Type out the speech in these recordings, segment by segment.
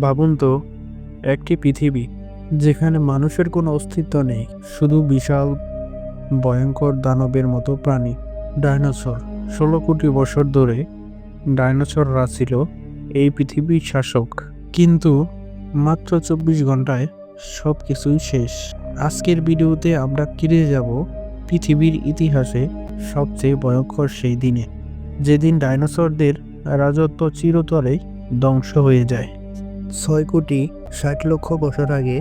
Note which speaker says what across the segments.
Speaker 1: ভাবুন তো, একটি পৃথিবী যেখানে মানুষের কোনো অস্তিত্ব নেই, শুধু বিশাল, ভয়ঙ্কর দানবের মতো প্রাণী। ডাইনোসর, ষোলো কোটি বছর ধরে ডাইনোসররা ছিল এই পৃথিবীর শাসক। কিন্তু মাত্র চব্বিশ ঘন্টায় সব কিছুই শেষ। আজকের ভিডিওতে আমরা ফিরে যাব পৃথিবীর ইতিহাসে সবচেয়ে ভয়ঙ্কর সেই দিনে, যেদিন ডাইনোসরদের রাজত্ব চিরতরে ধ্বংস হয়ে যায়। ছয় কোটি ষাট লক্ষ বছর আগে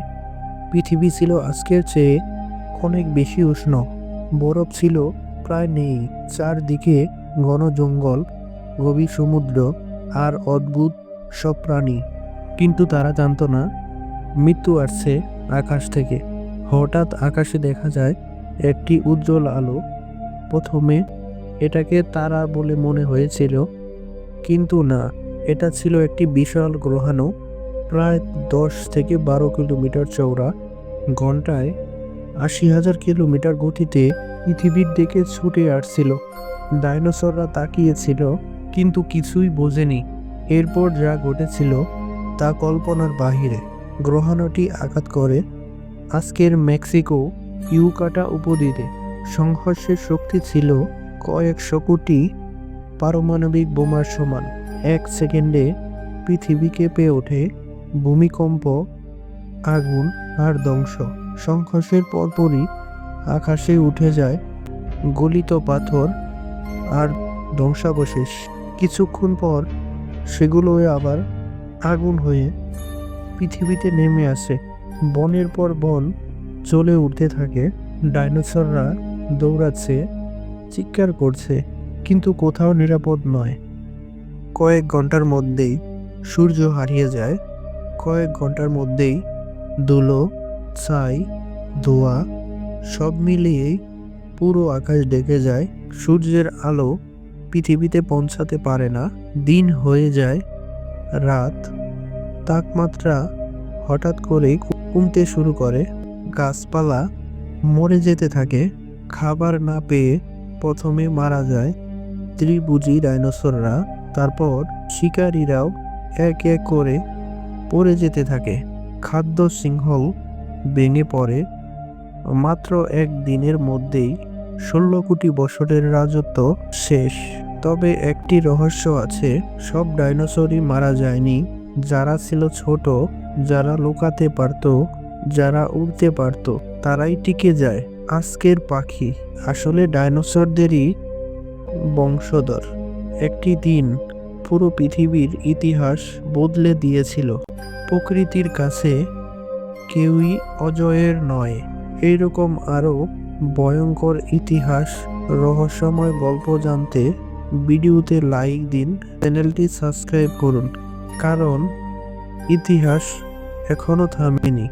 Speaker 1: পৃথিবী ছিল আজকের চেয়ে অনেক বেশি উষ্ণ। বরফ ছিল প্রায় নেই। চারদিকে ঘন জঙ্গল, গভীর সমুদ্র আর অদ্ভুত সব প্রাণী। কিন্তু তারা জানতো না, মৃত্যু আসছে আকাশ থেকে। হঠাৎ আকাশে দেখা যায় একটি উজ্জ্বল আলো। প্রথমে এটাকে তারা বলে মনে হয়েছিল, কিন্তু না, এটা ছিল একটি বিশাল গ্রহাণু। প্রায় দশ থেকে বারো কিলোমিটার চওড়া, ঘন্টায় আশি হাজার কিলোমিটার গতিতে পৃথিবীর দিকে ছুটে আসছিল। ডাইনোসররা তাকিয়েছিল, কিন্তু কিছুই বোঝেনি। এরপর যা ঘটেছিল তা কল্পনার বাহিরে। গ্রহাণুটি আঘাত করে আজকের মেক্সিকো ইউকাটা উপদ্বীপে। সংঘর্ষের শক্তি ছিল কয়েকশো কোটি পারমাণবিক বোমার সমান। এক সেকেন্ডে পৃথিবী কেঁপে ওঠে ভূমিকম্প, আগুন আর ধ্বংস। সংঘর্ষের পরপরই আকাশে উঠে যায় গলিত পাথর আর ধ্বংসাবশেষ। কিছুক্ষণ পর সেগুলো আবার আগুন হয়ে পৃথিবীতে নেমে আসে। বনের পর বন চলে উঠতে থাকে। ডাইনোসররা দৌড়াচ্ছে, চিৎকার করছে, কিন্তু কোথাও নিরাপদ নয়। কয়েক ঘণ্টার মধ্যেই সূর্য হারিয়ে যায় কয়েক ঘণ্টার মধ্যেই ধুলো ছাই, ধোয়া সব মিলিয়েই পুরো আকাশ ডেকে যায়। সূর্যের আলো পৃথিবীতে পৌঁছাতে পারে না। দিন হয়ে যায়, রাত তাপমাত্রা হঠাৎ করেই কমতে শুরু করে। গাছপালা মরে যেতে থাকে। খাবার না পেয়ে প্রথমে মারা যায় ত্রিভুজি ডাইনোসররা। তারপর শিকারীরাও এক এক করে পড়ে যেতে থাকে। খাদ্য সিংহল ভেঙে পড়ে। মাত্র এক দিনের মধ্যেই ষোলো কোটি বছরের রাজত্ব শেষ। তবে একটি রহস্য আছে, সব ডাইনোসরই মারা যায়নি। যারা ছিল ছোট, যারা লুকাতে পারত, যারা উড়তে পারত, তারাই টিকে যায়। আজকের পাখি আসলে ডাইনোসরদেরই বংশধর। একটি দিন পুরো পৃথিবীর ইতিহাস বদলে দিয়েছিল। প্রকৃতির কাছে কেউই অজয়ের নয়। এইরকম আরও ভয়ঙ্কর ইতিহাস, রহস্যময় গল্প জানতে ভিডিওতে লাইক দিন, চ্যানেলটি সাবস্ক্রাইব করুন, কারণ ইতিহাস এখনও থামেনি।